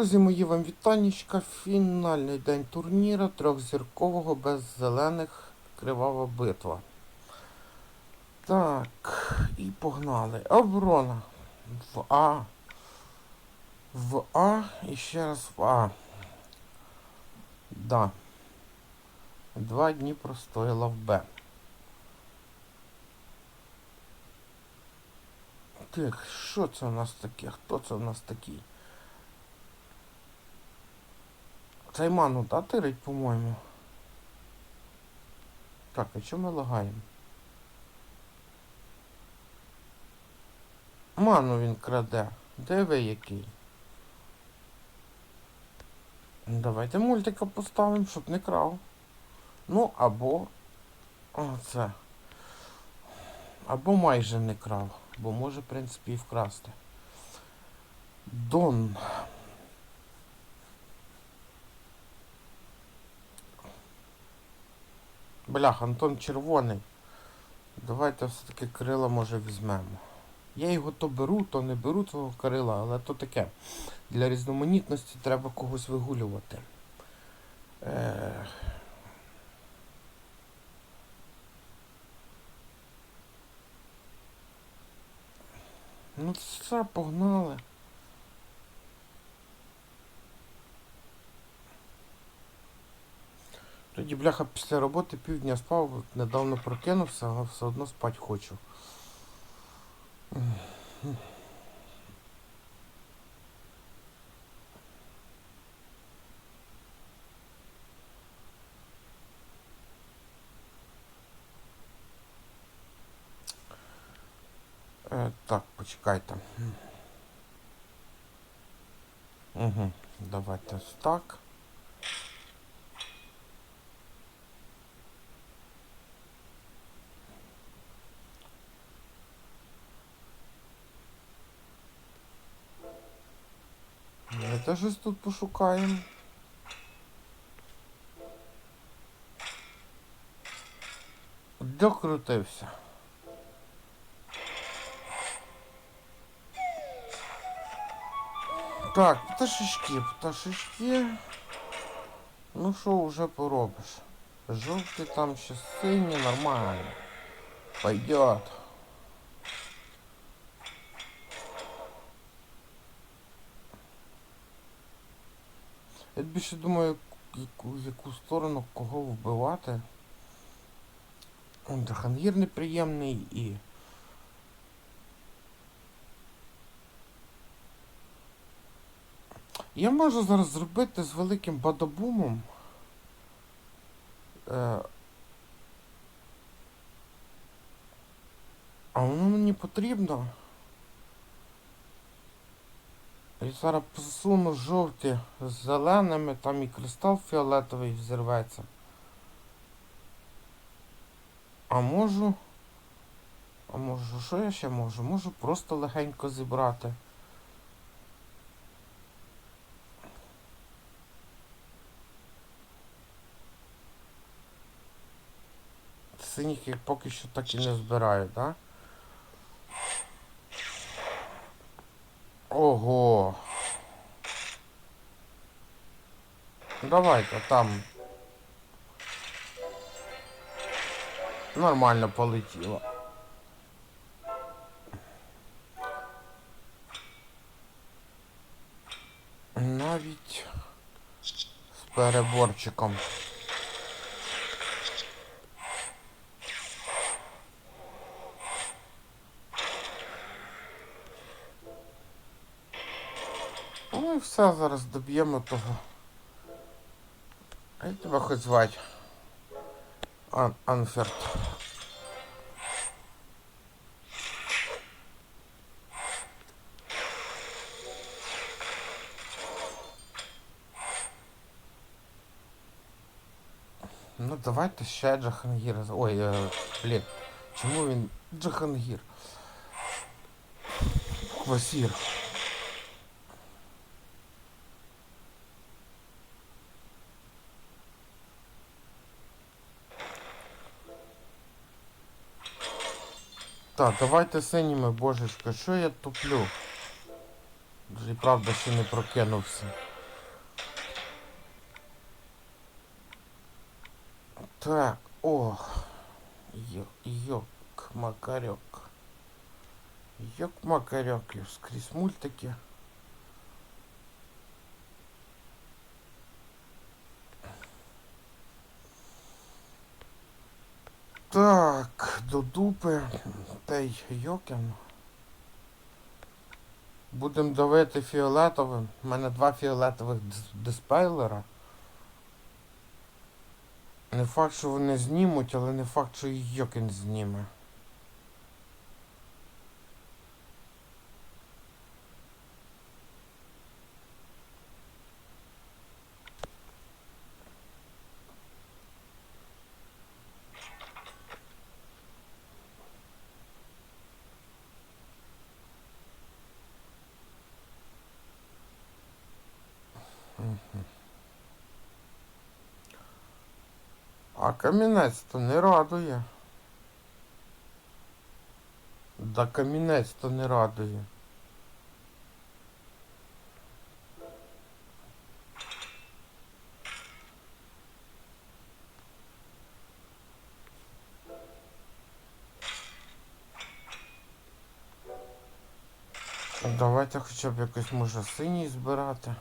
Друзі мої, вам вітанечка. Фінальний день турніра трьохзіркового без зелених кривава битва. Так, і погнали. Оборона. В А. В А і ще раз в А. Да. Два дні простояла в Б. Так, що це у нас таке? Хто це у нас такий? Цей ману, да, тирить, по-моєму. Так, а чому ми лагаємо? Ману він краде. Де ви який? Давайте мультика поставимо, щоб не крав. Ну, або... О, це. Або майже не крав. Бо може, в принципі, і вкрасти. Дон. Блях, Антон червоний. Давайте все-таки Кирила може візьмемо. Я його то беру, то не беру того Кирила, але то таке. Для різноманітності треба когось вигулювати. Е... Ну все, погнали. Тоді, бляха, після роботи півдня спав, недавно прокинувся, але все одно спати хочу. Е, так, почекайте. Угу, давайте так. Теж щось тут пошукаємо. Докрутився. Так, пташечки, пташечки. Ну що вже поробиш? Жовтий там ще сині, нормально. Пойдет. Я більше думаю, яку, яку сторону кого вбивати. Он Джахангір неприємний і. Я можу зараз зробити з великим бадабумом. Е, а воно мені потрібно. І посуну жовті з зеленими, там і кристал фіолетовий взірветься. А можу. А можу, що я ще можу? Можу просто легенько зібрати. Синіх я поки що так і не збираю, так? Да? Ого. Давайте там. Нормально полетіло. Навіть з переборчиком. все, зараз доб'ємо того. А як тебе хоч звати? Ан Анферт. Ну давайте ще Джахангіра. Ой, е, блін. Чому він Джахангір? Квасір. Так, давайте синіми, божечко, що я туплю? Вже і правда ще не прокинувся. Так, о. Йок, йок, макарьок. Йок, макарьок, і скрізь мультики. Так, До дупи. Та й йокін. Будемо давити фіолетовим. У мене два фіолетових диспейлера. Не факт, що вони знімуть, але не факт, що і Йокен зніме. А камінець то не радує. Да камінець то не радує. Давайте хоча б якось може синій збирати.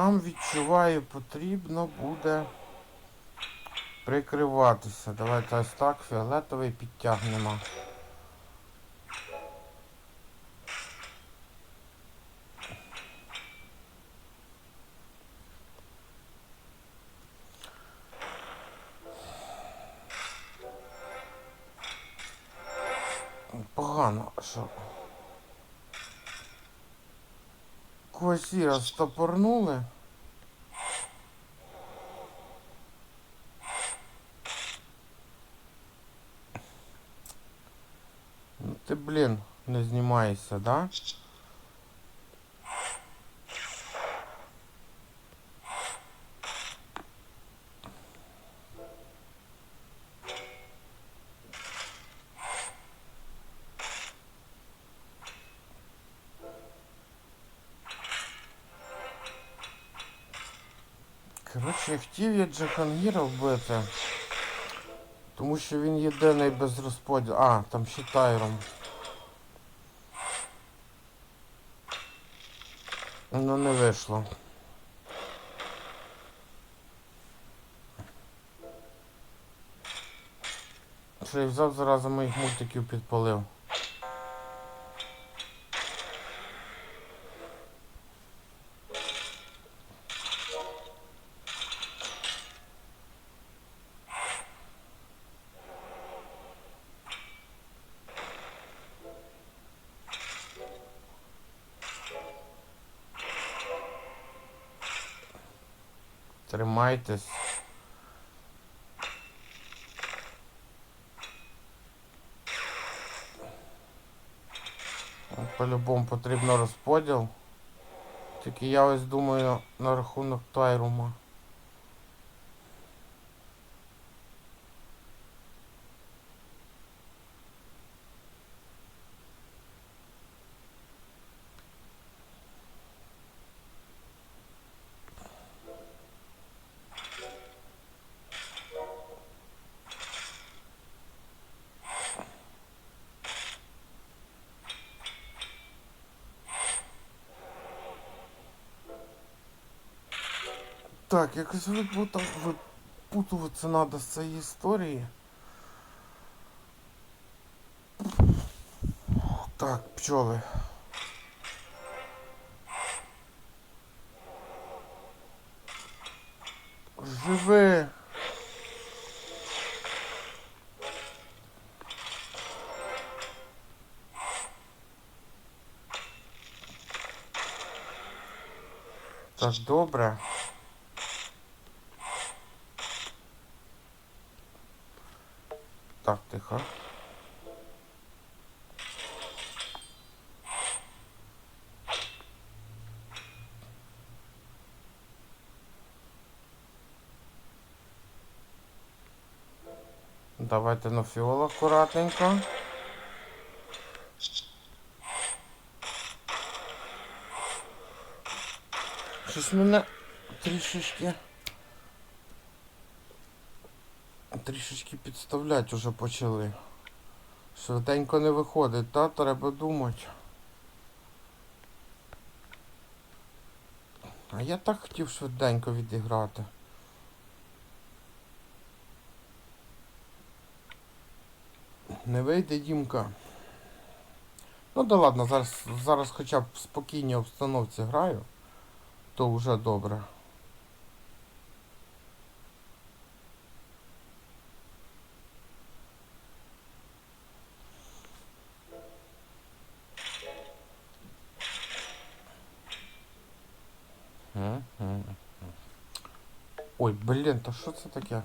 Нам відчуваю потрібно буде прикриватися. Давайте ось так фіолетовий підтягнемо. Погано, а Квасіра стопорнули. Ну ти, блін, не знімаєшся, да? Коротше, хотів я Джахангіра вбити. Тому що він єдиний без розподілу. А, там ще Тайром. Ну не вийшло. Що я взяв зараза моїх мультиків підпалив. Тримайтесь. По-любому потрібно розподіл. Тільки я ось думаю на рахунок Тайрума. Так, якось випутуватися треба з цієї історії. Так, пчоли. Живи. Так, добре. Тихо. Давайте на фіол акуратненько. Щось мене трішечки. Трішечки підставлять уже почали. Швиденько не виходить, та треба думати. А я так хотів швиденько відіграти. Не вийде Дімка. Ну да ладно, зараз, зараз хоча б в спокійній обстановці граю, то вже добре. Ой, блін, та що це таке?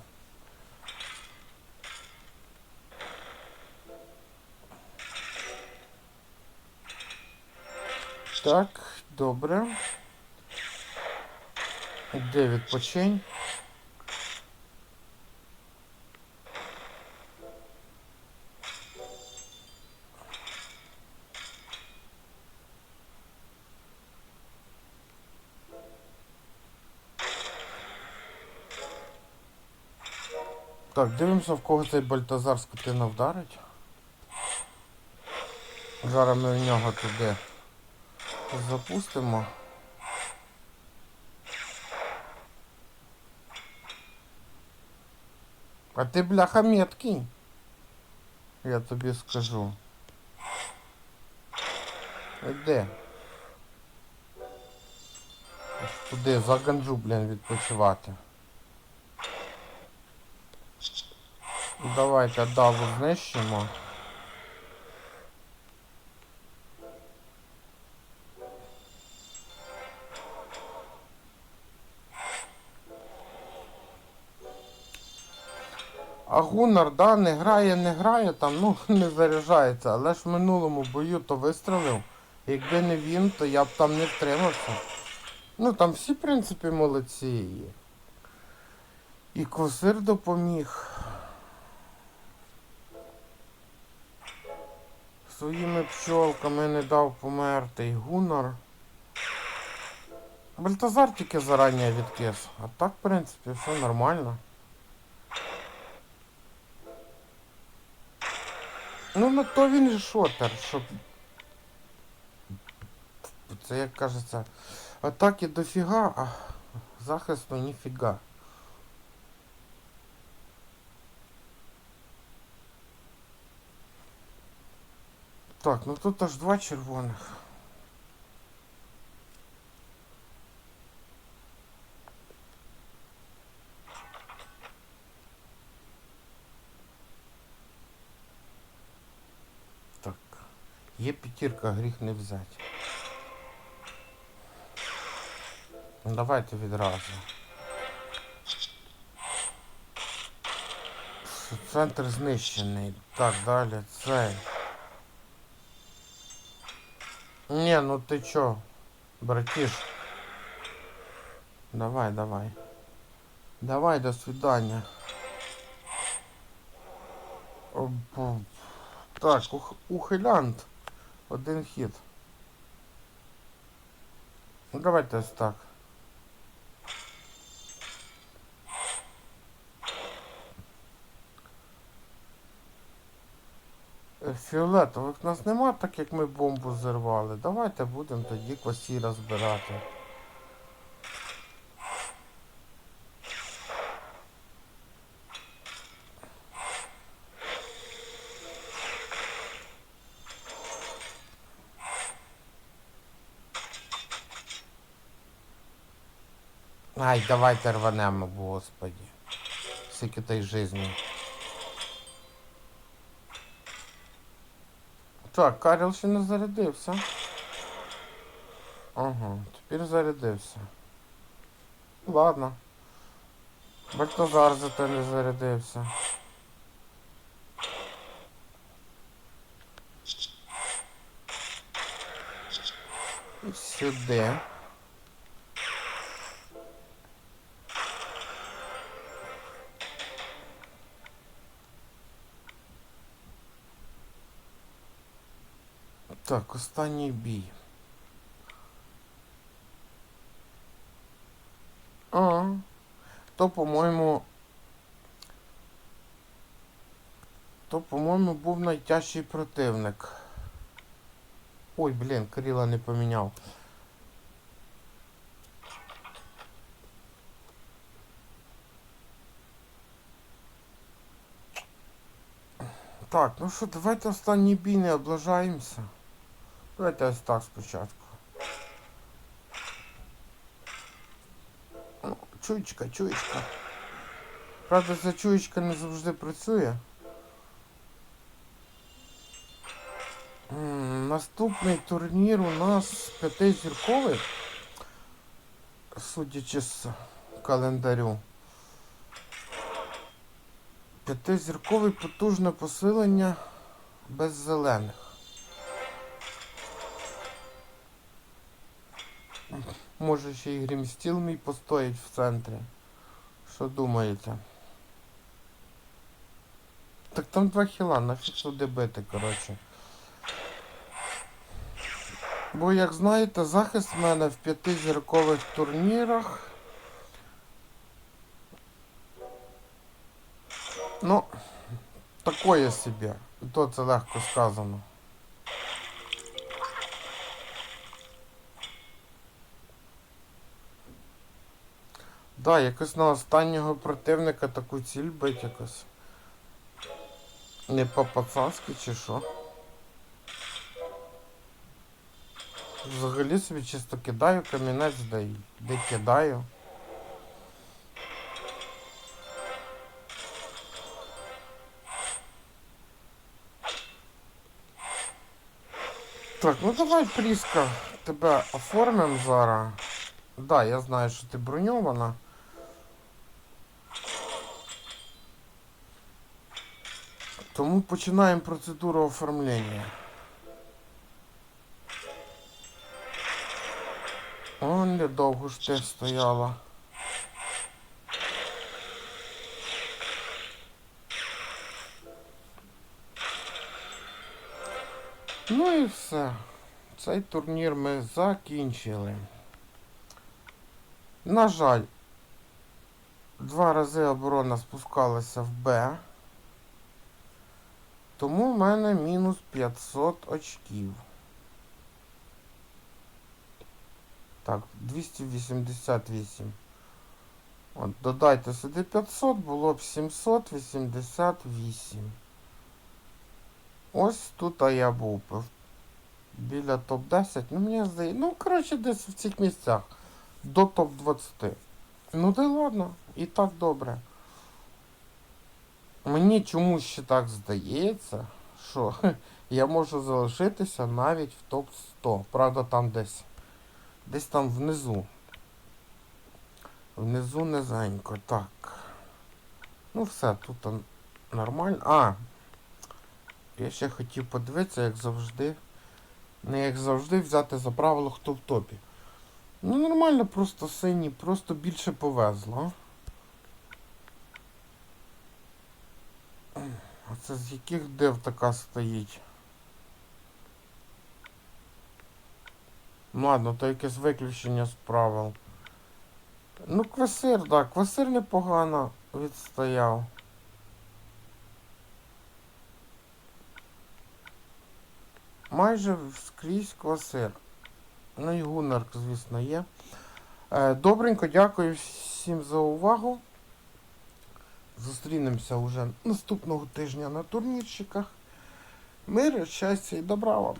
Так, добре. Де відпочинь? Так, дивимося, в кого цей Бальтазар скотина вдарить. Зараз ми в нього туди запустимо. А ти, бляха, меткий. Я тобі скажу. Іди. Туди, за ганджу, блін, відпочивати. Давайте даву знищимо. А Гунар, да, не грає, не грає, там, ну, не заряджається, але ж в минулому бою то вистрелив. Якби не він, то я б там не втримався. Ну там всі, в принципі, молодці. І, косир допоміг. Своїми пчолками не дав померти і Гунар. Бальтазар тільки зарані відкис. А так, в принципі, все нормально. Ну на то він і шотер, щоб. Це як кажеться, атаки дофіга, а захисту ніфіга. Так, ну тут аж два червоних. Так. Є п'ятірка, гріх не взяти. Ну, Давайте відразу. Центр знищений. Так, далі, цей. Не, ну ты чё, братиш? Давай, давай. Давай, до свидания. Так, ух, ухилянт. Один хід. Ну давайте так. Е, Фіолетових нас нема, так як ми бомбу зірвали. Давайте будемо тоді косі розбирати. Ай, давайте рванемо, господи. Скільки той жизни. Так, Карл ще не зарядився. Ага, тепер зарядився. Ладно. Бальтазар зате не зарядився. І сюди. Так, останній бій. А, то, по-моєму. То, по-моєму, був найтяжчий противник. Ой, блін, Кирила не поміняв. Так, ну що, давайте останній бій не облажаємося. Давайте ось так спочатку. Ну, чуєчка, чуєчка. Правда, ця чуєчка не завжди працює. Наступний турнір у нас п'ятизірковий, судячи з календарю. П'ятизірковий потужне посилення без зелених. Може ще і грімстіл мій постоїть в центрі. Що думаєте? Так там два хіла, нафіг туди бити, коротше. Бо, як знаєте, захист в мене в п'ятизіркових турнірах. Ну, такое собі. І то це легко сказано. Да, якось на останнього противника таку ціль бить якось. Не по-пацанськи чи що? Взагалі собі чисто кидаю камінець, де, де кидаю. Так, ну давай, Пріска, тебе оформимо зараз. Да, я знаю, що ти броньована. Тому починаємо процедуру оформлення. О, недовго ж ти стояла. Ну і все. Цей турнір ми закінчили. На жаль, два рази оборона спускалася в Б. Тому в мене мінус 500 очків. Так, 288. От, додайте сюди 500, було б 788. Ось тут а я був. Біля топ-10. Ну, мені здається. Ну, коротше, десь в цих місцях. До топ-20. Ну да ладно, і так добре. Мені чомусь ще так здається, що я можу залишитися навіть в топ-100. Правда, там десь. Десь там внизу. Внизу низенько. Так. Ну все, тут нормально. А! Я ще хотів подивитися, як завжди. Не як завжди взяти за правило, хто в топі. Ну нормально, просто синій, просто більше повезло. а. А це з яких див така стоїть? Ну, Ладно, то якесь виключення з правил. Ну, квасир, так, да, квасир непогано відстояв. Майже скрізь квасир. Ну і гунарк, звісно, є. Е, Добренько, дякую всім за увагу. Зустрінемося уже наступного тижня на турнірчиках. Миру, щастя і добра вам!